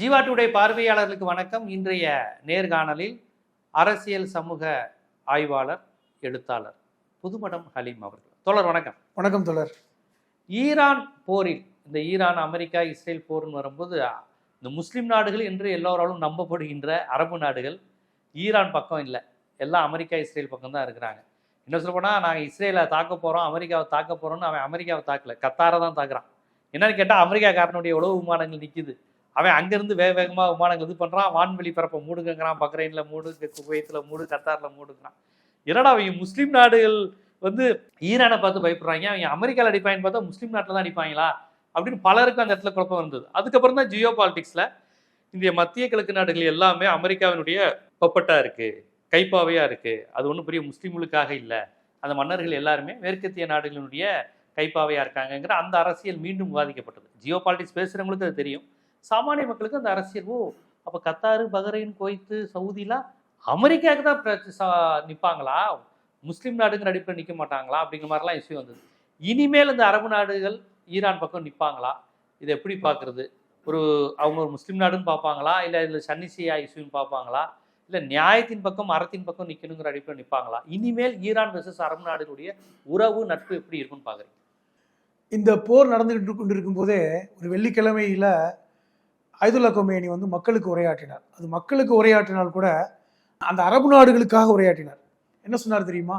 Jeeva today பார்வையாளர்களுக்கு வணக்கம். இன்றைய நேர்காணலில் அரசியல் சமூக ஆய்வாளர் எழுத்தாளர் புதுமடம் ஹலீம் அவர்கள். தோழர் வணக்கம். வணக்கம் தோழர். ஈரான் போரில் இந்த ஈரான் அமெரிக்கா இஸ்ரேல் போர்னு வரும்போது இந்த முஸ்லிம் நாடுகள் என்று எல்லோராலும் நம்பப்படுகின்ற அரபு நாடுகள் ஈரான் பக்கம் இல்லை. எல்லாம் அமெரிக்கா இஸ்ரேல் பக்கம் தான் இருக்கிறாங்க. என்ன சொல்ல போனால் நாங்கள் இஸ்ரேலை தாக்க போகிறோம் அமெரிக்காவை தாக்க போகிறோம்னு அவன் அமெரிக்காவை தாக்கல. கத்தாரை தான் தாக்குறான். என்னன்னு கேட்டால் அமெரிக்காக்காரனுடைய உளவு விமானங்கள் நிற்கிது அவன் அங்கேருந்து வேக வேகமாக விமானங்கள் இது பண்ணுறான் வான்வெளி பரப்பை மூடுங்கிறான் பக்ரைனில் மூடு குவைத்தில் மூடு கத்தாரில் மூடுங்கிறான். என்னடா அவங்க முஸ்லீம் நாடுகள் வந்து ஈரானை பார்த்து பயப்படுறாங்க. அவங்க அமெரிக்காவில் அடிப்பாங்கன்னு பார்த்தா முஸ்லீம் நாட்டில் தான் அடிப்பாங்களா? அப்படின்னு பலருக்கும் அந்த இடத்துல குழப்பம் இருந்தது. அதுக்கப்புறம் தான் ஜியோ பாலிடிக்ஸில் இந்திய மத்திய கிழக்கு நாடுகள் எல்லாமே அமெரிக்காவினுடைய பொப்பட்டாக இருக்குது கைப்பாவையாக இருக்குது அது ஒன்றும் பெரிய முஸ்லீம்களுக்காக இல்லை. அந்த மன்னர்கள் எல்லாருமே மேற்கத்திய நாடுகளினுடைய கைப்பாவையாக இருக்காங்கங்கிற அந்த அரசியல் மீண்டும் விவாதிக்கப்பட்டது. ஜியோ பாலிடிக்ஸ் பேசுகிறவங்களுக்கு அது தெரியும். சாமானிய மக்களுக்கு அந்த அரசியல் ஓ அப்போ கத்தாரு பஹ்ரைன் குவைத்து சவுதிலாம் அமெரிக்காவுக்கு தான் நிற்பாங்களா முஸ்லீம் நாடுங்கிற அடிப்படையில் நிற்க மாட்டாங்களா? அப்படிங்கிற மாதிரிலாம் இஷ்யூ வந்தது. இனிமேல் இந்த அரபு நாடுகள் ஈரான் பக்கம் நிற்பாங்களா இதை எப்படி பார்க்குறது? ஒரு அவங்க ஒரு முஸ்லீம் நாடுன்னு பார்ப்பாங்களா? இல்லை இதில் சன்னிசியா இஷ்யூன்னு பார்ப்பாங்களா? இல்லை நியாயத்தின் பக்கம் அறத்தின் பக்கம் நிற்கணுங்கிற அடிப்படையில் நிற்பாங்களா இனிமேல் ஈரான் வெர்சஸ் அரபு நாடுகளுடைய உறவு நட்பு எப்படி இருக்குன்னு பார்க்குறீங்க? இந்த போர் நடந்துகிட்டு கொண்டிருக்கும் போதே ஒரு வெள்ளிக்கிழமையில் ஐதுல்லா கொமேனி வந்து மக்களுக்கு உரையாற்றினார். அது மக்களுக்கு உரையாற்றினால் கூட அந்த அரபு நாடுகளுக்காக உரையாற்றினார். என்ன சொன்னார் தெரியுமா?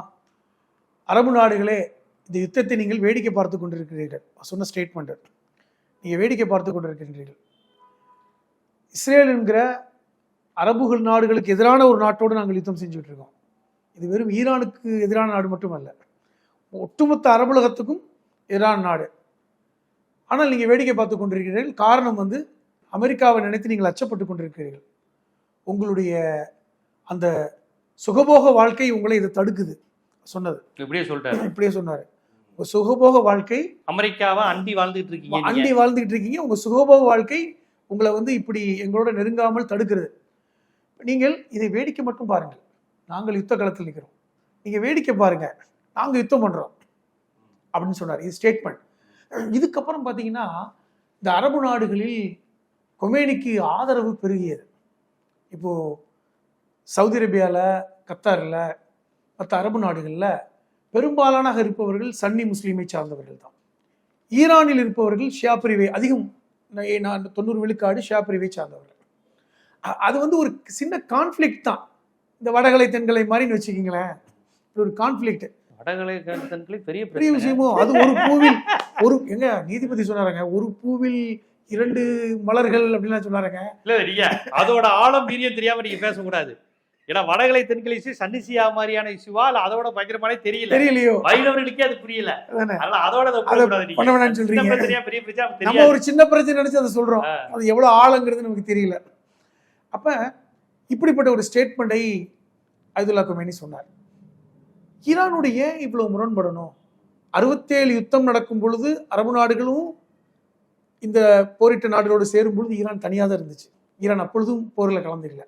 அரபு நாடுகளே இந்த யுத்தத்தை நீங்கள் வேடிக்கை பார்த்து கொண்டிருக்கிறீர்கள். சொன்ன ஸ்டேட்மெண்ட் நீங்கள் வேடிக்கை பார்த்து கொண்டிருக்கின்றீர்கள். இஸ்ரேல் என்கிற அரபுகள் நாடுகளுக்கு எதிரான ஒரு நாட்டோடு நாங்கள் யுத்தம் செஞ்சுட்டு இருக்கோம். இது வெறும் ஈரானுக்கு எதிரான நாடு மட்டுமல்ல ஒட்டுமொத்த அரபுலகத்துக்கும் எதிரான நாடு. ஆனால் நீங்கள் வேடிக்கை பார்த்து கொண்டிருக்கிறீர்கள். காரணம் வந்து அமெரிக்காவை நினைத்து நீங்கள் அச்சப்பட்டு கொண்டிருக்கிறீர்கள். உங்களுடைய அந்த சுகபோக வாழ்க்கை உங்களை இதை தடுக்குது. சொன்னது. இப்படியே சொல்லிட்டாரு இப்படியே சொன்னார். உங்கள் சுகபோக வாழ்க்கை அமெரிக்காவை அண்டி வாழ்ந்துட்டு இருக்கீங்க அண்டி நீங்க. வாழ்ந்துகிட்டு இருக்கீங்க. உங்கள் சுகபோக வாழ்க்கை உங்களை வந்து இப்படி எங்களோட நெருங்காமல் தடுக்கிறது நீங்கள் இதை வேடிக்கை மட்டும் பாருங்கள். நாங்கள் யுத்த களத்தில் நிற்கிறோம். நீங்கள் வேடிக்கை பாருங்க. நாங்கள் யுத்தம் பண்ணுறோம் அப்படின்னு சொன்னார். இது ஸ்டேட்மெண்ட் இதுக்கப்புறம் பார்த்தீங்கன்னா இந்த அரபு நாடுகளில் கொமேனிக்கு ஆதரவு பெருகியது. இப்போது சவுதி அரேபியாவில் கத்தாரில் மற்ற அரபு நாடுகளில் பெரும்பாலானாக இருப்பவர்கள் சன்னி முஸ்லீமை சார்ந்தவர்கள் தான். ஈரானில் இருப்பவர்கள் ஷியா பிரிவை அதிகம் நான் தொண்ணூறு விழுக்காடு ஷியா பிரிவை சார்ந்தவர்கள். அது வந்து ஒரு சின்ன கான்ஃப்ளிக்ட் தான். இந்த வடகலை தென்கலை மாதிரின்னு வச்சுக்கிங்களேன். ஒரு கான்ஃப்ளிக்ட் வடகலை கருத்தன்களை பெரிய பெரிய பிரச்சனை. விஷயமோ அது ஒரு பூவில் ஒரு எங்க நீதிபதி சொன்னாருங்க ஒரு பூவில் இரண்டு மலர்கள் அப்படின்லாம் சொன்னாருங்க. இல்ல நீங்க அதோட ஆழம் வீரியம் தெரியாம நீங்க பேசக்கூடாது. ஏன்னா வடகலை தென்கலை இஷ்யூ சன்னிசியா மாதிரியான இஷ்யூவா இல்ல அதோட பயங்கரமானே தெரியல. தெரியலையோ? வைணவர்களுக்கே அது புரியல. அதானே? அதனால அதோட. பண்ண வேணாம்னு சொல்றீங்க. பெரிய பிரச்சனை நம்ம ஒரு சின்ன பிரச்சனை நினைச்சு அதை சொல்றோம். அது எவ்வளவு ஆழங்கிறது நமக்கு தெரியல. அப்ப இப்படிப்பட்ட ஒரு ஸ்டேட்மெண்ட்டை ஐதுல்லா கொமேனி சொன்னார். ஈரானோட ஏன் இவ்வளவு முரண்படணும்? அறுபத்தேழு யுத்தம் நடக்கும் பொழுது அரபு நாடுகளும் இந்த போரிட்ட நாடுகளோடு சேரும் பொழுது ஈரான் தனியாக தான் இருந்துச்சு. ஈரான் அப்பொழுதும் போரில் கலந்துக்கல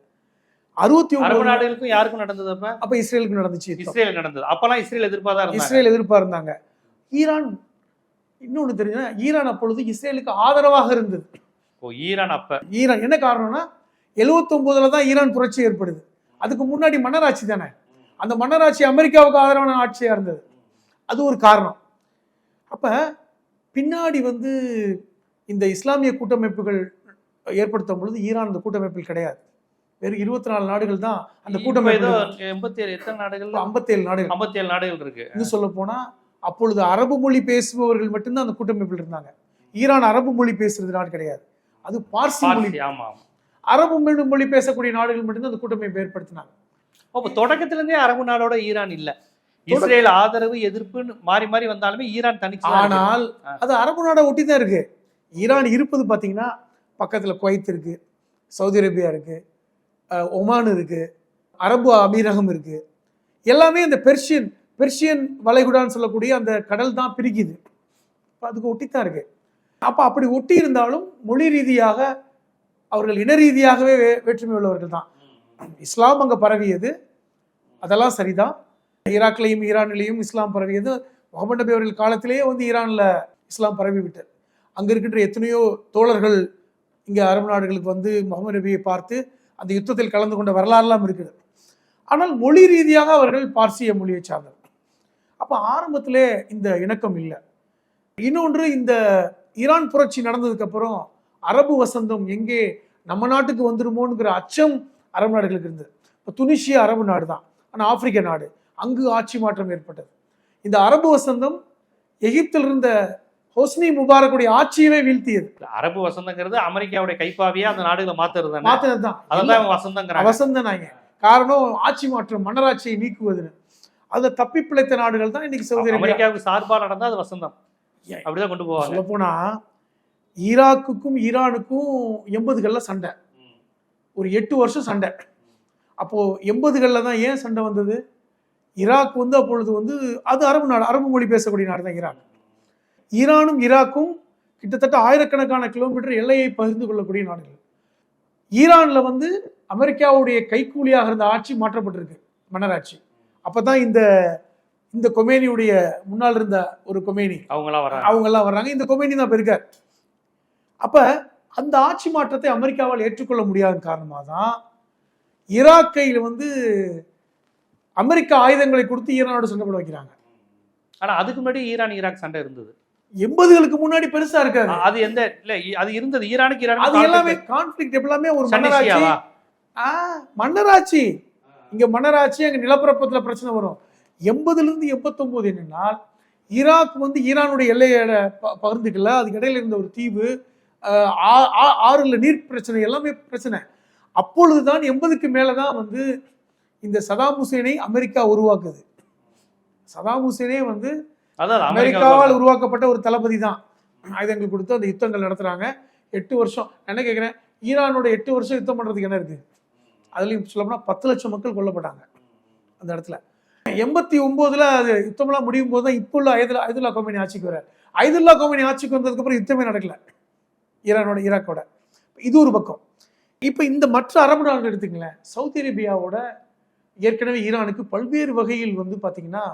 அறுபத்தி ஒன்பது நாடுகளுக்கும் யாருக்கும் நடந்தது அப்ப? அப்ப இஸ்ரேலுக்கு நடந்துச்சு. இஸ்ரேல் நடந்தது. அப்பெல்லாம் இஸ்ரேல் எதிர்ப்பா இருந்தாங்க? இஸ்ரேல் எதிர்பார்ந்தாங்க ஈரான் இன்னொன்று தெரியுதுன்னா ஈரான் அப்பொழுது இஸ்ரேலுக்கு ஆதரவாக இருந்தது. ஓ ஈரான் அப்ப. ஈரான் என்ன காரணம்னா 79 தான் ஈரான் புரட்சி ஏற்படுது. அதுக்கு முன்னாடி மன்னராட்சி தானே. அந்த மன்னராட்சி அமெரிக்காவுக்கு ஆதரவான ஆட்சியா இருந்தது. அது ஒரு காரணம். அப்ப பின்னாடி வந்து இந்த இஸ்லாமிய கூட்டமைப்புகள் ஏற்படுத்தும் பொழுது ஈரான் அந்த கூட்டமைப்பில் கிடையாது. வெறும் இருபத்தி நாலு நாடுகள் தான் அந்த கூட்டமைப்பு எண்பத்தி ஏழு எத்தனை நாடுகள்? ஐம்பத்தேழு நாடுகள். ஐம்பத்தி ஏழு நாடுகள் இருக்கு. இன்னும் சொல்ல போனா அப்பொழுது அரபு மொழி பேசுபவர்கள் மட்டும்தான் அந்த கூட்டமைப்பில் இருந்தாங்க. ஈரான் அரபு மொழி பேசுறது நாடு கிடையாது. அது பார்சி மொழி. ஆமா அரபு மொழி- மொழி பேசக்கூடிய நாடுகள் மட்டும்தான் அந்த கூட்டமைப்பை ஏற்படுத்தினாங்க. அப்ப தொடக்கத்துல இருந்தே அரபு நாடோட ஈரான் இல்ல. இஸ்ரேல் ஆதரவு எதிர்ப்புன்னு மாறி மாறி வந்தாலுமே ஈரான் தனிச்சு தான். ஆனால். அது அரபு நாடை ஒட்டி தான் இருக்கு. ஈரான் இருப்பது பார்த்திங்கன்னா பக்கத்தில் குவைத் இருக்குது சவுதி அரேபியா இருக்குது ஒமான் இருக்குது அரபு அமீரகம் இருக்குது எல்லாமே இந்த பெர்ஷியன் பெர்ஷியன் வளைகுடான்னு சொல்லக்கூடிய அந்த கடல் தான் பிரிக்குது. இப்போ அதுக்கு ஒட்டி தான் அப்போ அப்படி ஒட்டி இருந்தாலும் மொழி ரீதியாக அவர்கள் இன ரீதியாகவே வே- வேற்றுமை உள்ளவர்கள் தான். இஸ்லாம் அங்கே பரவியது. அதெல்லாம் சரிதான். ஈராக்லையும் ஈரானிலையும் இஸ்லாம் பரவியது. முகமது நபி அவர்கள் காலத்திலேயே வந்து ஈரானில் இஸ்லாம் பரவி விட்டது. அங்கே இருக்கின்ற எத்தனையோ தோழர்கள் இங்கே அரபு நாடுகளுக்கு வந்து முகமது நபியை பார்த்து அந்த யுத்தத்தில் கலந்து கொண்ட வரலாறுலாம் இருக்கிறது ஆனால் மொழி ரீதியாக அவர்கள் பார்சிய மொழியை சார்ந்தவர். அப்போ ஆரம்பத்திலே இந்த இணக்கம் இல்லை. இன்னொன்று இந்த ஈரான் புரட்சி நடந்ததுக்கப்புறம் அரபு வசந்தம் எங்கே நம்ம நாட்டுக்கு வந்துருமோங்கிற அச்சம் அரபு நாடுகளுக்கு இருந்தது. இப்போ துனிஷியா அரபு நாடு தான் ஆனால் ஆப்பிரிக்க நாடு. அங்கு ஆட்சி மாற்றம் ஏற்பட்டது. இந்த அரபு வசந்தம் எகிப்தில் இருந்த ஹொஸ்னி முபாரக்குடைய ஆட்சியவே வீழ்த்தியது. அரபு வசந்தங்கிறது அமெரிக்காவுடைய கைப்பாவியா அந்த நாடுகளை மாத்துறது தானே மாத்தினது தான் அதான் வசந்தங்கிறாங்க. வசந்தனாங்க. காரணம் ஆட்சி மாற்றம் மன்னராட்சியை நீக்குவதுன்னு. அதுல தப்பி பிழைத்த நாடுகள் தான் இன்னைக்கு சவுதி அமெரிக்காவுக்கு சார்பா நடந்தா அது வசந்தம்? அப்படிதான் கொண்டு போவாங்க. சொல்ல போனா ஈராக்குக்கும் ஈரானுக்கும் எண்பதுகள்ல சண்டை. ஒரு எட்டு வருஷம் சண்டை. அப்போ எண்பதுகள்ல தான் ஏன் சண்டை வந்தது? ஈராக் வந்து அப்பொழுது வந்து அது அரபு நாடு அரபு மொழி பேசக்கூடிய நாடு தான் ஈராக். ஈரானும் ஈராக்கும் கிட்டத்தட்ட ஆயிரக்கணக்கான கிலோமீட்டர் எல்லையை பகிர்ந்து கொள்ளக்கூடிய நாடுகள். ஈரான்ல வந்து அமெரிக்காவுடைய கைக்கூலியாக இருந்த ஆட்சி மாற்றப்பட்டிருக்கு மன்னராட்சி. அப்பதான் இந்த இந்த கொமேனியுடைய முன்னால் இருந்த ஒரு கொமேனி. அவங்களாம் வராங்க. அவங்க எல்லாம் வர்றாங்க இந்த கொமேனி தான் இருக்கார் அப்ப அந்த ஆட்சி மாற்றத்தை அமெரிக்காவால் ஏற்றுக்கொள்ள முடியாத காரணமாக தான் ஈராக்கையில் வந்து அமெரிக்கா ஆயுதங்களை கொடுத்து ஈரானோட சண்டை போட வைக்கிறாங்க. ஆனா அதுக்கு முன்னாடி ஈரான் ஈராக் சண்டை இருந்தது. எண்பதுகளுக்கு முன்னாடி பெருசா இருக்காது. அது எந்த இல்ல அது இருந்தது. ஈரானுக்கு ஈரானுக்கு அது எல்லாமே. கான்ஃபிளிக் எல்லாமே ஒரு மன்னராட்சி. மன்னராட்சி. இங்க மன்னராட்சி அங்க நிலப்பரப்பத்துல பிரச்சனை வரும். எண்பதுல இருந்து எண்பத்தொன்பது என்னன்னா ஈராக் வந்து ஈரானுடைய எல்லையோட ப- பகிர்ந்துக்கல. அதுக்கு இடையில இருந்த ஒரு தீவு ஆறுல நீர் பிரச்சனை எல்லாமே பிரச்சனை. அப்பொழுதுதான் எண்பதுக்கு மேலதான் வந்து இந்த சதாம் ஹுசேனை அமெரிக்கா உருவாக்குது. சதாம் ஹுசேனே வந்து அதான் அது அமெரிக்காவால் உருவாக்கப்பட்ட ஒரு தளபதி தான். ஆயுதங்கள் கொடுத்து அந்த யுத்தங்கள் நடத்துறாங்க. எட்டு வருஷம். என்ன கேட்குறேன் ஈரானோட எட்டு வருஷம் யுத்தம் பண்றதுக்கு என்ன இருக்கு? அதுலயும் சொல்லப்போனா பத்து லட்சம் மக்கள் கொல்லப்பட்டாங்க அந்த இடத்துல. எண்பத்தி ஒன்பதுல அது யுத்தம்லாம் முடியும் போது தான் இப்போ உள்ள ஐதுல்லா ஐதுல்லா கோமினி ஆட்சிக்கு வர ஐதுல்லா கோமினி ஆட்சிக்கு வந்ததுக்கு அப்புறம் யுத்தமே நடக்கல. ஈரானோட ஈராக்கோட. இது ஒரு பக்கம். இப்போ இந்த மற்ற அரபு நாடுகள் எடுத்துங்களேன் சவுதி அரேபியாவோட ஏற்கனவே ஈரானுக்கு பல்வேறு வகையில் வந்து பார்த்தீங்கன்னா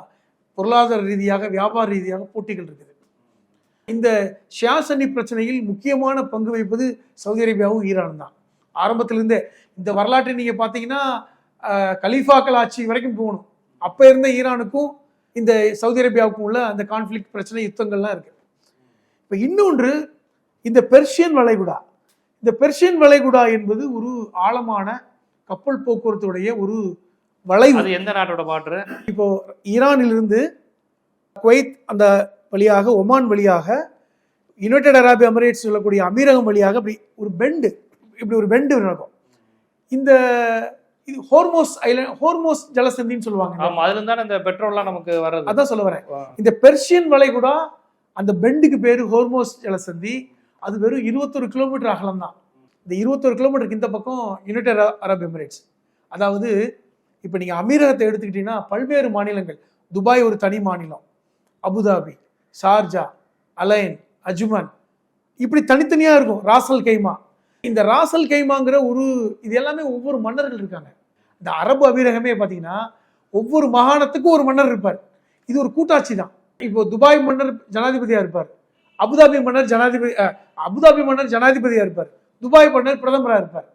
பொருளாதார ரீதியாக வியாபார ரீதியாக போட்டிகள் இருக்குது. இந்த ஷியா சன்னி பிரச்சனையில் முக்கியமான பங்கு வகிப்பது சவுதி அரேபியாவும் ஈரானும் தான். ஆரம்பத்திலிருந்தே இந்த வரலாற்றை நீங்கள் பார்த்தீங்கன்னா கலீஃபாக்கள் ஆட்சி வரைக்கும் போகணும். அப்போ இருந்த ஈரானுக்கும் இந்த சவுதி அரேபியாவுக்கும் உள்ள அந்த கான்ஃப்ளிக் பிரச்சனை யுத்தங்கள்லாம் இருக்கு. இப்போ இன்னொன்று இந்த பெர்ஷியன் வளைகுடா. இந்த பெர்ஷியன் வளைகுடா என்பது ஒரு ஆழமான கப்பல் போக்குவரத்துடைய ஒரு வளைவு. எந்த நாட்டோட பாட்டு இப்போ ஈரானிலிருந்து குவைத் அந்த வழியாக ஒமான் வழியாக யுனைடெட் அரபு எமிரேட்ஸ் சொல்லக்கூடிய அமீரகம் வழியாக இப்படி ஒரு பெண்டு இப்படி ஒரு பெண்டு நடக்கும். இந்த இது ஹோர்மோஸ் ஐலண்ட் ஹோர்மோஸ் ஜலசந்தின்னு சொல்லுவாங்க. ஆமா அதுல இருந்தானே இந்த பெட்ரோல்லாம் நமக்கு வர்றது? அதான் சொல்ல வரேன். இந்த பெர்ஷியன் வளைகுடா அந்த பெண்டுக்கு பேரு ஹோர்மோஸ் ஜலசந்தி. அது வெறும் இருபத்தொரு கிலோமீட்டர் அகலம் தான் இந்த இருபத்தொரு கிலோமீட்டருக்கு இந்த பக்கம் யுனைடெட் அரப் எமிரேட்ஸ். அதாவது இப்போ நீங்கள் அமீரகத்தை எடுத்துக்கிட்டீங்கன்னா பல்வேறு மாநிலங்கள். துபாய் ஒரு தனி மாநிலம். Abu Dhabi Sharjah Al Ain Ajman. இப்படி தனித்தனியாக இருக்கும். ராசல் கைமா இந்த ராசல் கைமாங்கிற ஒரு இது எல்லாமே ஒவ்வொரு மன்னர்கள் இருக்காங்க. இந்த அரபு அமீரகமே பார்த்தீங்கன்னா ஒவ்வொரு மாகாணத்துக்கும் ஒரு மன்னர் இருப்பார். இது ஒரு கூட்டாட்சி தான். இப்போ துபாய் மன்னர் ஜனாதிபதியாக இருப்பார். அபுதாபி மன்னர் ஜனாதிபதி அபுதாபி மன்னர் ஜனாதிபதியாக இருப்பார். துபாய் மன்னர் பிரதமராக இருப்பார்.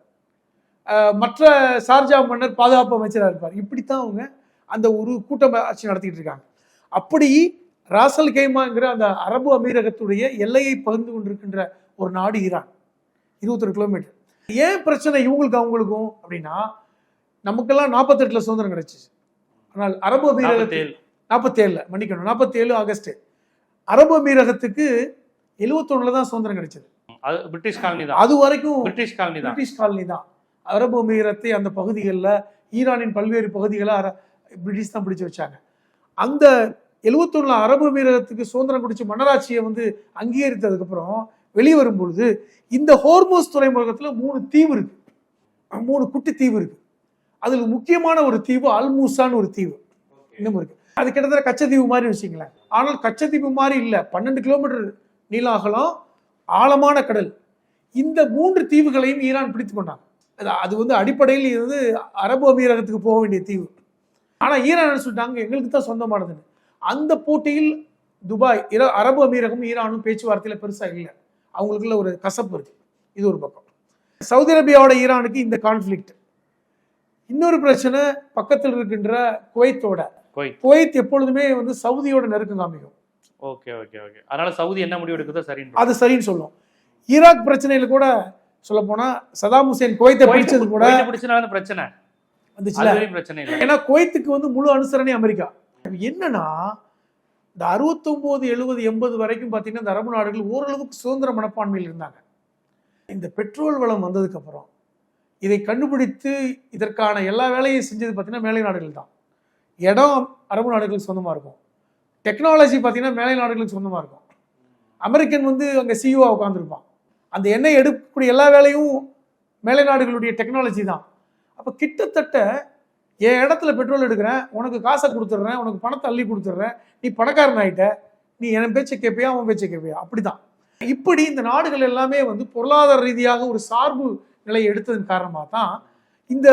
மற்ற ஷார்ஜா மன்னர் பாதுகாப்பு அமைச்சரா இருப்பார். இப்படித்தான் அவங்க அந்த ஒரு கூட்டம் ஆட்சி நடத்திட்டு இருக்காங்க. அப்படி ராசல் கைமாங்கிற அந்த அரபு அமீரகத்துடைய எல்லையை பகிர்ந்து கொண்டிருக்கின்ற ஒரு நாடு ஈரான். இருபத்தொரு கிலோமீட்டர் ஏன் பிரச்சனை இவங்களுக்கு அவங்களுக்கும் அப்படின்னா நமக்கெல்லாம் நாற்பத்தெட்டுல சுதந்திரம் கிடைச்சிச்சு. ஆனால் அரபு அமீரகத்தில் நாற்பத்தேழு. நாற்பத்தேழுல மன்னிக்கணும் நாற்பத்தேழு ஆகஸ்ட் அரபு அமீரகத்துக்கு எழுவத்தொன்னுல தான் சுதந்திரம் கிடைச்சது. அது பிரிட்டிஷ் காலனி தான் அது வரைக்கும் பிரிட்டிஷ் காலனி தான் பிரிட்டிஷ் காலனி தான் அரபு அமீரத்தை அந்த பகுதிகளில் ஈரானின் பல்வேறு பகுதிகளை அர பிரிட்டிஷ் தான் பிடிச்சு வச்சாங்க. அந்த எழுவத்தொன்னுல அரபு அமீரகத்துக்கு சுதந்திரம் குடிச்சு மன்னராட்சியை வந்து அங்கீகரித்ததுக்கப்புறம் வெளியே வரும் பொழுது இந்த ஹோர்மோஸ் துறைமுகத்துல மூணு தீவு இருக்கு. மூணு குட்டி தீவு இருக்கு. அதுல முக்கியமான ஒரு தீவு அல்மூசான்னு ஒரு தீவு. இன்னும் இருக்கு. அது கிட்டத்தட்ட கச்சத்தீவு மாதிரி வச்சுங்களேன் ஆனால் கச்சத்தீவு மாதிரி இல்லை. பன்னெண்டு கிலோமீட்டர் நீள அகலம் ஆழமான கடல். இந்த மூன்று தீவுகளையும் ஈரான் பிடித்து கொண்டாங்க. அது- வந்து அடிப்படையில் இது வந்து அரபு அமீரகத்துக்கு போக வேண்டிய தீவு. ஆனால் ஈரான் சொல்லிட்டாங்க? எங்களுக்கு தான் சொந்தமானதுன்னு. அந்த போட்டியில் துபாய் இர- அரபு அமீரகம் ஈரானும் பேச்சுவார்த்தையில் பெருசாக இல்லை. அவங்களுக்குள்ள ஒரு கசப்பு இருக்கு. இது ஒரு பக்கம். சவுதி அரேபியாவோட ஈரானுக்கு இந்த கான்ஃப்ளிக்ட் இன்னொரு பிரச்சனை பக்கத்தில் இருக்கின்ற குவைத்தோட. குவைத். குவைத் எப்பொழுதுமே வந்து சவுதியோட நெருக்கம் காமிக்கும். Okay okay okay. அதனால சவுதி என்ன முடிவு எடுக்குதோ சரின்னு அது சரின்னு சொல்லும். ஈராக் பிரச்சனையில கூட சொல்ல போனா சதாம் ஹுசேன் குவைத்தை பிடிச்சது கூட பிடிச்சனால பிரச்சனை. வரையும் பிரச்சனை இல்லை. ஏன்னா குவைத்துக்கு வந்து முழு அனுசரணை அமெரிக்கா. என்னன்னா இந்த அறுபத்தொம்போது எழுபது எண்பது வரைக்கும் பார்த்தீங்கன்னா இந்த அரபு நாடுகள் ஓரளவுக்கு சுதந்திர மனப்பான்மையில் இருந்தாங்க. இந்த பெட்ரோல் வளம் வந்ததுக்கு அப்புறம் இதை கண்டுபிடித்து இதற்கான எல்லா வேலையும் செஞ்சது பார்த்தீங்கன்னா மேலை நாடுகள் தான். இடம் அரபு நாடுகளுக்கு சொந்தமாக இருக்கும். டெக்னாலஜி பார்த்தீங்கன்னா மேலை நாடுகளுக்கு சொந்தமாக இருக்கும். அமெரிக்கன் வந்து அங்கே சிஇஓ உட்காந்துருப்பான் அந்த எண்ணெய் எடுக்கக்கூடிய எல்லா வேலையும் மேலை நாடுகளுடைய டெக்னாலஜி தான். அப்போ கிட்டத்தட்ட என் இடத்துல பெட்ரோல் எடுக்கிறேன் உனக்கு காசை கொடுத்துட்றேன் உனக்கு பணத்தை அள்ளி கொடுத்துட்றேன் நீ பணக்காரன் ஆகிட்ட நீ என் பேச்சை கேட்பியா அவன் பேச்சை கேட்பியா அப்படிதான். இப்படி இந்த நாடுகள் எல்லாமே வந்து பொருளாதார ரீதியாக ஒரு சார்பு நிலையை எடுத்ததன் காரணமாக தான் இந்த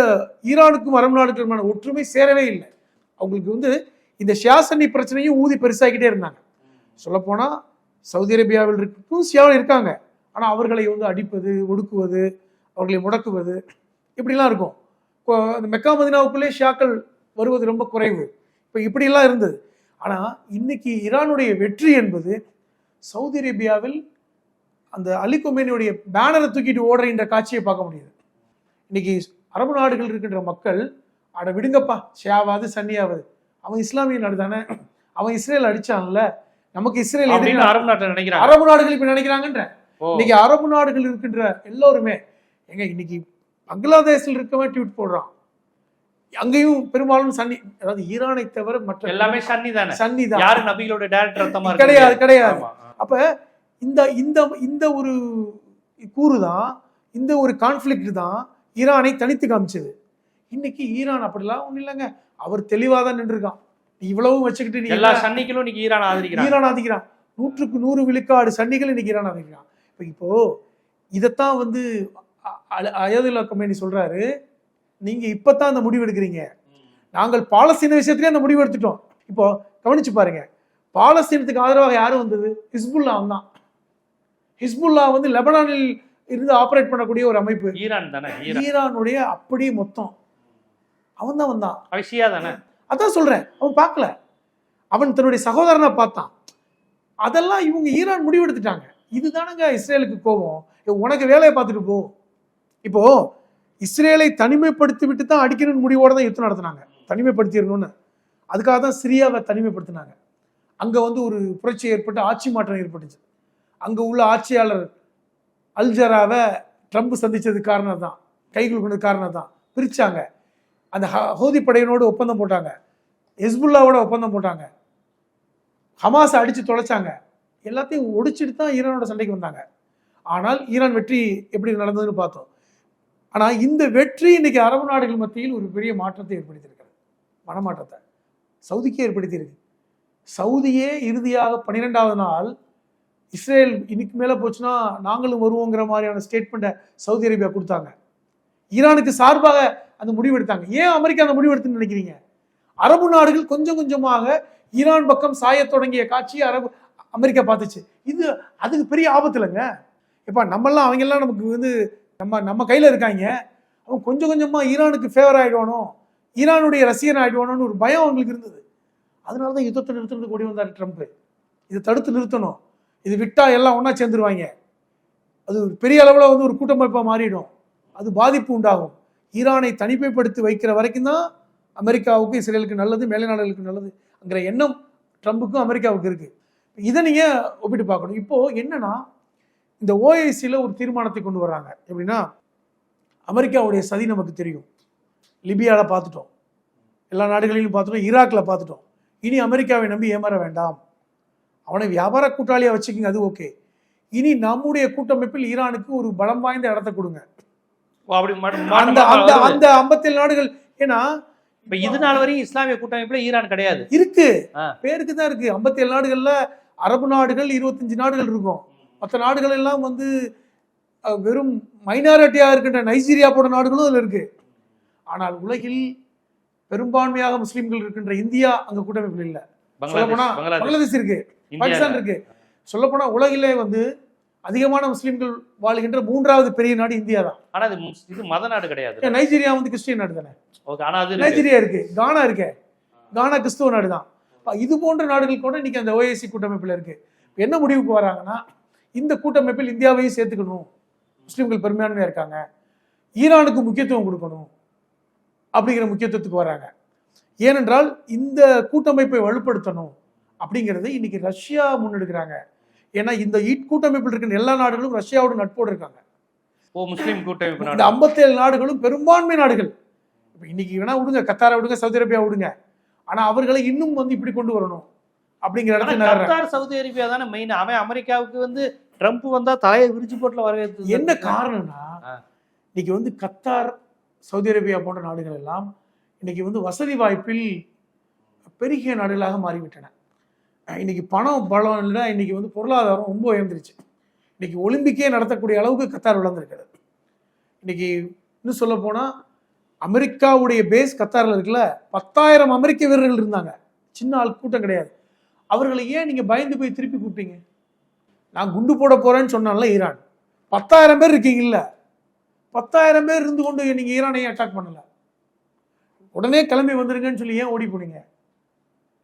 ஈரானுக்கும் அரபு நாடுகளுமான ஒற்றுமை சேரவே இல்லை. அவங்களுக்கு வந்து இந்த ஷியாசன்னி பிரச்சனையும் ஊதி பெருசாகிக்கிட்டே இருந்தாங்க. சொல்லப்போனால் சவுதி அரேபியாவில் இருக்கும் சியாவில் இருக்காங்க. ஆனால் அவர்களை வந்து அடிப்பது ஒடுக்குவது அவர்களை முடக்குவது இப்படிலாம் இருக்கும். அந்த மெக்கா மதினாவுக்குள்ளே ஷியாக்கள் வருவது ரொம்ப குறைவு. இப்போ இப்படிலாம் இருந்தது. ஆனால் இன்னைக்கு ஈரானுடைய வெற்றி என்பது சவுதி அரேபியாவில் அந்த அலி கொமேனியுடைய பேனரை தூக்கிட்டு ஓடுற காட்சியை பார்க்க முடியுது. இன்னைக்கு அரபு நாடுகள் இருக்கின்ற மக்கள் அட விடுங்கப்பா ஷியாவாது சன்னியாவது. அவன் இஸ்லாமிய நாடு தானே. அவன் இஸ்ரேல் அடிச்சான்ல நமக்கு இஸ்ரேல் அரபு நாட்டில் நினைக்கிறாங்க. அரபு நாடுகள் இப்ப நினைக்கிறாங்கன்ற இன்னைக்கு அரபு நாடுகள் இருக்கின்ற எல்லோருமே எங்க இன்னைக்கு பங்களாதேஷில் இருக்கவன் ட்வீட் போடுறான். அங்கேயும் பெரும்பாலும் சன்னி அதாவது ஈரானை தவிர மற்ற எல்லாமே சன்னி தானே? சன்னி தான் யாரு நபிகளோட டேரக்டர் ரத்தமா கிடையாது கிடையாது. அப்ப இந்த இந்த இந்த ஒரு கூறு தான் இந்த ஒரு கான்ஃப்ளிக்ட் தான் ஈரானை தனித்து காமிச்சது. இன்னைக்கு ஈரான் அப்படிலாம் ஒண்ணும் இல்லைங்க. அவர் தெளிவா தான் நின்றுருக்கான். நீ இவ்வளவும் வச்சுக்கிட்டு நீ எல்லா சன்னிகளும் இன்னைக்கு ஈரான் ஆதரிக்கிறாங்க. ஈரான் ஆதிக்கிறான் நூற்றுக்கு நூறு விழுக்காடு சன்னிகள் இன்னைக்கு ஈரான் ஆதிக்கிறான் இப்போ இப்போ இதைத்தான் வந்து அ- அ- அயதுல்லா கமேனி சொல்றாரு. நீங்க இப்பதான் அந்த முடிவு எடுக்கிறீங்க. நாங்கள் பாலஸ்தீன விஷயத்திலே அந்த முடிவு எடுத்துட்டோம். இப்போ கவனிச்சு பாருங்க. பாலஸ்தீனத்துக்கு ஆதரவாக யாரும் வந்தது? ஹிஸ்புல்லா தான். ஹிஸ்புல்லா வந்து லெபனானில் இருந்து ஆபரேட் பண்ணக்கூடிய ஒரு அமைப்பு. ஈரான் தானே? ஈரான். ஈரானுடைய அப்படியே மொத்தம். அவன் தான் வந்தான் அவன் ஷியா தானே? அதான் சொல்றேன். அவன் பார்க்கல. அவன் தன்னுடைய சகோதரனை பார்த்தான். அதெல்லாம் இவங்க ஈரான் முடிவெடுத்துட்டாங்க இதுதானங்க இஸ்ரேலுக்கு கோபம். உனக்கு வேலையை பார்த்துட்டு போ. இப்போ இஸ்ரேலை தனிமைப்படுத்தி விட்டு தான் அடிக்கணும்னு முடிவோட தான் யுத்தம் நடத்தினாங்க. தனிமைப்படுத்திடணும்னு. அதுக்காக தான் சிரியாவை தனிமைப்படுத்தினாங்க. அங்கே வந்து ஒரு புரட்சி ஏற்பட்டு ஆட்சி மாற்றம் ஏற்பட்டுச்சு. அங்கே உள்ள ஆட்சியாளர் அல்ஜராவை ட்ரம்ப் சந்தித்தது காரணம் தான் கைகள் கொண்டது காரணம் தான் பிரித்தாங்க அந்த ஹோதி படையினோடு ஒப்பந்தம் போட்டாங்க. ஹெஸ்புல்லாவோட ஒப்பந்தம் போட்டாங்க. ஹமாஸை அடித்து தொலைச்சாங்க. எல்லாத்தையும் ஒடிச்சிட்டு தான் ஈரானோட சண்டைக்கு வந்தாங்க. ஆனால் ஈரான் வெற்றி எப்படி நடந்ததுன்னு பார்த்தோம். ஆனால் இந்த வெற்றி இன்னைக்கு அரபு நாடுகள் மத்தியில் ஒரு பெரிய மாற்றத்தை ஏற்படுத்தியிருக்கிறது. மனமாற்றத்தை. சவுதிக்கே ஏற்படுத்தியிருக்கு. சவுதியே இறுதியாக பன்னிரெண்டாவது நாள் இஸ்ரேல் இன்னைக்கு மேலே போச்சுன்னா நாங்களும் வருவோங்கிற மாதிரியான ஸ்டேட்மெண்ட்டை சவுதி அரேபியா கொடுத்தாங்க. ஈரானுக்கு சார்பாக அந்த முடிவு எடுத்தாங்க ஏன் அமெரிக்கா அந்த முடிவு எடுத்துன்னு நினைக்கிறீங்க? அரபு நாடுகள் கொஞ்சம் கொஞ்சமாக ஈரான் பக்கம் சாயத் தொடங்கிய காட்சி அரபு அமெரிக்கா பார்த்துச்சு. இது அதுக்கு பெரிய ஆபத்து இல்லைங்க இப்போ நம்மெல்லாம் அவங்கெல்லாம் நமக்கு வந்து நம்ம நம்ம கையில் இருக்காங்க. அவன் கொஞ்சம் கொஞ்சமாக ஈரானுக்கு ஃபேவர் ஆகிடுவானோ ஈரானுடைய ரசிகன் ஆகிடுவானோன்னு ஒரு பயம் அவங்களுக்கு இருந்தது. அதனால தான் யுத்தத்தை நிறுத்துறது கூடி வந்தார் ட்ரம்ப் இதை தடுத்து நிறுத்தணும். இது விட்டா எல்லாம் ஒன்றா சேர்ந்துருவாங்க. அது ஒரு பெரிய அளவில் வந்து ஒரு கூட்டமைப்பாக மாறிடும். அது பாதிப்பு உண்டாகும். ஈரானை தனிமைப்படுத்தி வைக்கிற வரைக்கும் தான் அமெரிக்காவுக்கும் இஸ்ரேலுக்கு நல்லது மேலை நாடுகளுக்கு நல்லதுங்கிற எண்ணம் ட்ரம்புக்கும் அமெரிக்காவுக்கு இருக்குது இதை நீங்க ஒப்பிட்டு பார்க்கணும். இப்போ என்னன்னா இந்த ஓஐசியில் ஒரு தீர்மானத்தை கொண்டு வர்றாங்க. எப்படின்னா அமெரிக்காவுடைய சதி நமக்கு தெரியும். லிபியாவில் பார்த்துட்டோம். எல்லா நாடுகளிலும் பார்த்துட்டோம். ஈராக்கில் பார்த்துட்டோம். இனி அமெரிக்காவை நம்பி ஏமாற வேண்டாம். அவனை வியாபார கூட்டாளியாக வச்சுக்கிங்க அது ஓகே. இனி நம்முடைய கூட்டமைப்பில் ஈரானுக்கு ஒரு பலம் வாய்ந்த இடத்த கொடுங்க. அந்த அந்த. அந்த ஐம்பத்தேழு நாடுகள் ஏன்னா இப்ப இது நாள் வரையும் இஸ்லாமிய கூட்டமைப்புல ஈரான் கிடையாது. இருக்கு. பேருக்கு தான் இருக்கு. ஐம்பத்தேழு நாடுகள்ல அரபு நாடுகள் இருபத்தஞ்சு நாடுகள் இருக்கும். மற்ற நாடுகள் எல்லாம் வந்து வெறும் மைனாரிட்டியா இருக்கின்ற நைஜீரியா போன்ற நாடுகளும் அதுல இருக்கு. ஆனால் உலகில் பெரும்பான்மையாக முஸ்லிம்கள் இருக்கின்ற இந்தியா அங்க கூட்டமைப்பில் இல்ல. சொல்ல போனா பங்களாதேஷ். இருக்கு பாகிஸ்தான் இருக்கு. சொல்ல போனா உலகிலே வந்து அதிகமான முஸ்லிம்கள் வாழ்கின்ற மூன்றாவது பெரிய நாடு இந்தியா தான். ஆனா இது மத நாடு கிடையாது. நைஜீரியா வந்து கிறிஸ்டியன் நாடு தானே? ஓகே ஆனா அது இருக்கு. நைஜீரியா இருக்கு கானா இருக்கு. கானா கிறிஸ்துவ நாடு தான். இது போன்ற நாடுகள் கூட இன்னைக்கு அந்த ஓஏசி கூட்டமைப்பில் இருக்கு. இப்ப என்ன முடிவுக்கு வராங்கன்னா இந்த கூட்டமைப்பில் இந்தியாவையும் சேர்த்துக்கணும். முஸ்லிம்கள் பெரும்பான்மையா இருக்காங்க. ஈரானுக்கு முக்கியத்துவம் கொடுக்கணும் அப்படிங்கிற முக்கியத்துவத்துக்கு வராங்க. ஏனென்றால் இந்த கூட்டமைப்பை வலுப்படுத்தணும் அப்படிங்கிறதை இன்னைக்கு ரஷ்யா முன்னெடுக்கிறாங்க. ஏன்னா இந்த ஈட் கூட்டமைப்பில் இருக்கிற எல்லா நாடுகளும் ரஷ்யாவோட நட்போடு இருக்காங்க. ஓ முஸ்லீம் கூட்டமைப்பு இந்த ஐம்பத்தேழு நாடுகளும் பெரும்பான்மை நாடுகள். இப்ப இன்னைக்கு வேணா விடுங்க கத்தாரை விடுங்க சவுதி அரேபியா விடுங்க. ஆனா அவர்களை இன்னும் வந்து இப்படி கொண்டு வரணும் அப்படிங்கிற இடத்துல கத்தார் சவுதி அரேபியா தானே மெயின் அவன் அமெரிக்காவுக்கு வந்து ட்ரம்ப் வந்தா தலையை விரிச்சு போட்டுல வரவேற்று என்ன காரணம்னா. இன்னைக்கு வந்து கத்தார் சவுதி அரேபியா போன்ற நாடுகள் எல்லாம் இன்னைக்கு வந்து வசதி வாய்ப்பில் பெருகிய நாடுகளாக மாறிவிட்டன. இன்னைக்கு பணம் பலம் இல்லை இன்னைக்கு வந்து பொருளாதாரம் ரொம்ப உயர்ந்துருச்சு. இன்னைக்கு ஒலிம்பிக்கே நடத்தக்கூடிய அளவுக்கு கத்தார் வளர்ந்துருக்கிறது. இன்னைக்கு இன்னும் சொல்ல போனா அமெரிக்காவுடைய பேஸ் கத்தாரில் இருக்குல்ல பத்தாயிரம் அமெரிக்க வீரர்கள் இருந்தாங்க. சின்ன ஆள் கூட்டம் கிடையாது. அவர்களை ஏன் நீங்கள் பயந்து போய் திருப்பி கூப்பிட்டீங்க? நான் குண்டு போட போகிறேன்னு சொன்னால ஈரான். பத்தாயிரம் பேர் இருக்கீங்கல்ல. பத்தாயிரம் பேர் இருந்து கொண்டு நீங்கள் ஈரானையும் அட்டாக் பண்ணலை? உடனே கிளம்பி வந்துருங்கன்னு சொல்லி ஏன் ஓடி போனீங்க?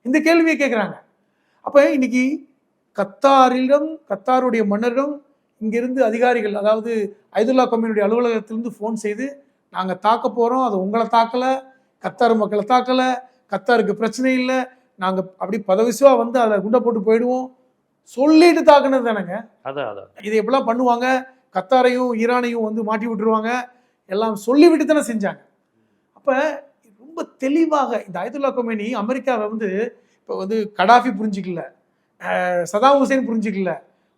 இந்த கேள்வியை கேட்குறாங்க அப்போ இன்னைக்கு கத்தாரிடம் கத்தாருடைய மன்னரிடம் இங்கிருந்து அதிகாரிகள் அதாவது ஐதுல்லா கம்பெனியுடைய அலுவலகத்திலிருந்து ஃபோன் செய்து நாங்க தாக்க போறோம். அது உங்களை தாக்கல கத்தார் மக்களை தாக்கல கத்தாருக்கு பிரச்சனை இல்லை. நாங்க அப்படி பதவிசுவா வந்து அதில் குண்டை போட்டு போயிடுவோம். சொல்லிட்டு தாக்குனது தானேங்க. அதான் அதான். இதை எப்படிலாம் பண்ணுவாங்க? கத்தாரையும் ஈரானையும் வந்து மாட்டி விட்டுருவாங்க. எல்லாம் சொல்லிவிட்டு தானே செஞ்சாங்க. அப்போ ரொம்ப தெளிவாக இந்த ஆயத்துல்லா கொமேனி அமெரிக்காவை வந்து இப்போ வந்து கடாஃபி புரிஞ்சிக்கல. சதாம் ஹுசேன் புரிஞ்சிக்கல.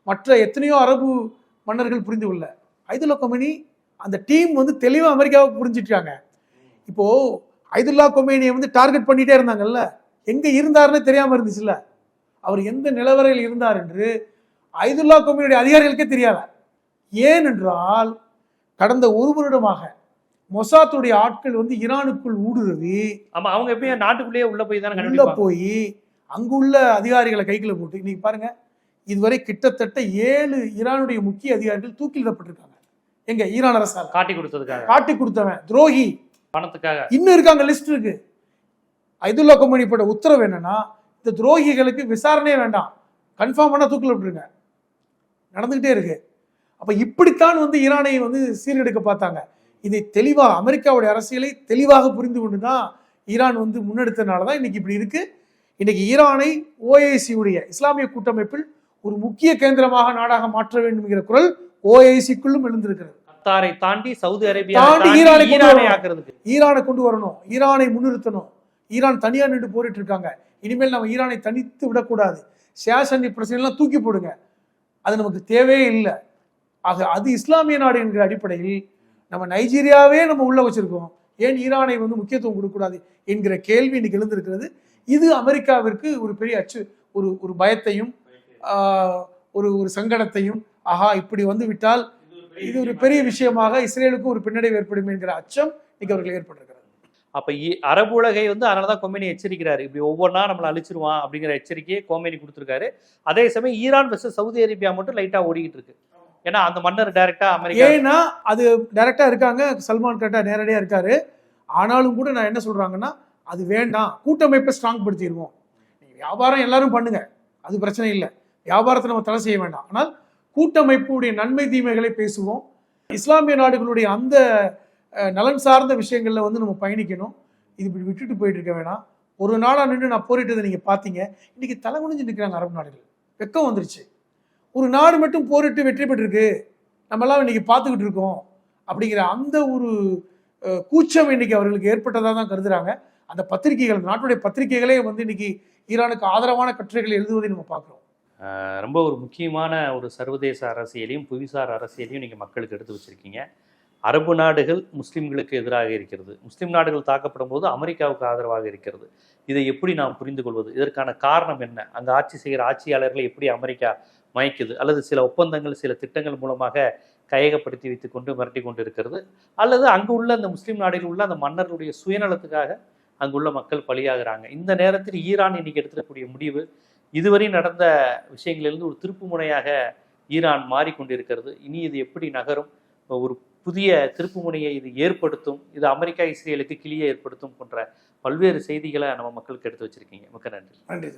மற்ற எத்தனையோ அரபு மன்னர்கள் புரிந்து கொள்ள ஐதுல்லா கொமேனி அந்த டீம் வந்து தெளிவாக அமெரிக்காவை புரிஞ்சிட்டாங்க. இப்போ ஐதுல்லா கொமேனியை வந்து டார்கெட் பண்ணிட்டே இருந்தாங்கல்ல? எங்க இருந்தாருன்னு தெரியாம இருந்துச்சுல்ல? அவர் எந்த நிலவரையில் இருந்தார் என்று ஐதுல்லா கொமேனியுடைய அதிகாரிகளுக்கே தெரியாத. ஏனென்றால் கடந்த ஒரு வருடமாக மொசாத்துடைய ஆட்கள் வந்து ஈரானுக்குள் ஊடுருவி ஆமா அவங்க எப்பயும் நாட்டுக்குள்ளேயே உள்ள போய் தானே உள்ள போய் அங்குள்ள அதிகாரிகளை கைக்குள்ள போட்டு இன்னைக்கு பாருங்க இதுவரை கிட்டத்தட்ட ஏழு ஈரானுடைய முக்கிய அதிகாரிகள் தூக்கிலிடப்பட்டிருக்காங்க. எங்க ஈரான் அரசால். காட்டி கொடுத்ததுக்காக. காட்டி கொடுத்தவன் துரோகி. பணத்துக்காக. இன்னும் இருக்காங்க லிஸ்ட் இருக்கு. ஐதுல்லா கம்பெனி போட்ட உத்தரவு என்னன்னா இந்த துரோகிகளுக்கு விசாரணையே வேண்டாம். கன்ஃபார்ம் பண்ணா தூக்கில் விட்டுருங்க. நடந்துகிட்டே இருக்கு. அப்ப இப்படித்தான் வந்து ஈரானை வந்து சீர்கெடுக்க பார்த்தாங்க. இதை தெளிவா அமெரிக்காவுடைய அரசியலை தெளிவாக புரிந்து கொண்டு தான் ஈரான் வந்து முன்னெடுத்தனால தான் இன்னைக்கு இப்படி இருக்கு. இன்னைக்கு ஈரானை உடைய இஸ்லாமிய கூட்டமைப்பில் ஒரு முக்கிய கேந்திரமாக நாடாக மாற்ற வேண்டும் என்கிற குரல் ஓஐசிக்குள்ளும் எழுந்திருக்கிறது. கத்தாரை தாண்டி சவுதி அரேபியா தாண்டி ஈரானை ஈரானை. ஆக்குறதுக்கு ஈரானை கொண்டு வரணும். ஈரானை முன்னிறுத்தணும். ஈரான் தனியா நின்று போரிட்டு இருக்காங்க. இனிமேல் நம்ம ஈரானை தனித்து விடக்கூடாது. ஷேஷன் பிரச்சனைலாம் தூக்கி போடுங்க. அது நமக்கு தேவையே இல்லை. ஆக அது இஸ்லாமிய நாடு என்கிற அடிப்படையில் நம்ம நைஜீரியாவே நம்ம உள்ள வச்சிருக்கோம். ஏன் ஈரானை வந்து முக்கியத்துவம் கொடுக்கக்கூடாது என்கிற கேள்வி இன்னைக்கு எழுந்திருக்கிறது. இது அமெரிக்காவிற்கு ஒரு பெரிய அச்சு ஒரு ஒரு பயத்தையும் ஒரு ஒரு சங்கடத்தையும் ஆஹா இப்படி வந்து விட்டால் இது ஒரு பெரிய விஷயமாக இஸ்ரேலுக்கு ஒரு பின்னடைவு ஏற்படும் என்கிற அச்சம் இன்னைக்கு அவர்கள் ஏற்பட்டிருக்கிறது. அப்ப அரபு உலகை வந்து அதனாலதான் கொமேனி எச்சரிக்கிறாரு. இப்படி ஒவ்வொன்றா நம்மளை அழிச்சிருவான் அப்படிங்கிற எச்சரிக்கையை கோமேனி கொடுத்திருக்காரு. அதே சமயம் ஈரான் வெர்சஸ் சவுதி அரேபியா மட்டும் லைட்டா ஓடிக்கிட்டு இருக்கு. ஏன்னா அந்த மன்னர் டைரக்டா அமெரிக்கா ஏன்னா அது டைரக்டா இருக்காங்க. சல்மான் கட்டா நேரடியா இருக்காரு. ஆனாலும் கூட நான் என்ன சொல்றாங்கன்னா அது வேண்டாம். கூட்டமைப்பை ஸ்ட்ராங் படுத்திடுவோம் வியாபாரம் எல்லாரும் பண்ணுங்க. அது பிரச்சனை இல்லை. வியாபாரத்தை நம்ம தடை செய்ய வேண்டாம். ஆனால் கூட்டமைப்புடைய நன்மை தீமைகளை பேசுவோம். இஸ்லாமிய நாடுகளுடைய அந்த நலன் சார்ந்த விஷயங்களில் வந்து நம்ம பயணிக்கணும். இது இப்படி விட்டுட்டு போயிட்டு இருக்க வேணாம். ஒரு நாளாக நின்று நான் போரிட்டதை நீங்கள் பார்த்தீங்க இன்னைக்கு தலை குனிஞ்சு நிற்கிறாங்க அரபு நாடுகள். வெக்கம் வந்துருச்சு. ஒரு நாடு மட்டும் போரிட்டு வெற்றி பெற்றிருக்கு. நம்மளாம் இன்னைக்கு பார்த்துக்கிட்டு இருக்கோம். அப்படிங்கிற அந்த ஒரு கூச்சம் இன்னைக்கு அவர்களுக்கு ஏற்பட்டதாக தான் கருதுறாங்க. அந்த பத்திரிகைகள் நாட்டுடைய பத்திரிகைகளே வந்து இன்னைக்கு ஈரானுக்கு ஆதரவான கட்டுரைகள் எழுதுவதை நம்ம பார்க்குறோம் ரொம்ப ஒரு முக்கியமான ஒரு சர்வதேச அரசியலையும் புவிசார் அரசியலையும் நீங்கள் மக்களுக்கு எடுத்து வச்சிருக்கீங்க. அரபு நாடுகள் முஸ்லீம்களுக்கு எதிராக இருக்கிறது. முஸ்லீம் நாடுகள் தாக்கப்படும் போது அமெரிக்காவுக்கு ஆதரவாக இருக்கிறது. இதை எப்படி நாம் புரிந்து கொள்வது? இதற்கான காரணம் என்ன? அங்கே ஆட்சி செய்கிற ஆட்சியாளர்களை எப்படி அமெரிக்கா மயக்குது? அல்லது சில ஒப்பந்தங்கள் சில திட்டங்கள் மூலமாக கையகப்படுத்தி வைத்து கொண்டு மிரட்டி கொண்டு இருக்கிறது அல்லது அங்கு உள்ள அந்த முஸ்லீம் நாடுகளில் உள்ள அந்த மன்னர்களுடைய சுயநலத்துக்காக அங்குள்ள மக்கள் பலியாகிறாங்க. இந்த நேரத்தில் ஈரான் இன்னைக்கு எடுத்துக்கக்கூடிய முடிவு இதுவரை நடந்த விஷயங்களிலிருந்து ஒரு திருப்பு முனையாக ஈரான் மாறிக்கொண்டிருக்கிறது. இனி இது எப்படி நகரும்? ஒரு புதிய திருப்புமுனையை இது ஏற்படுத்தும்? இது அமெரிக்கா இஸ்ரேலுக்கு கிளியை ஏற்படுத்தும் போன்ற பல்வேறு செய்திகளை நம்ம மக்களுக்கு எடுத்து வச்சிருக்கீங்க. மிக்க நன்றி. நன்றி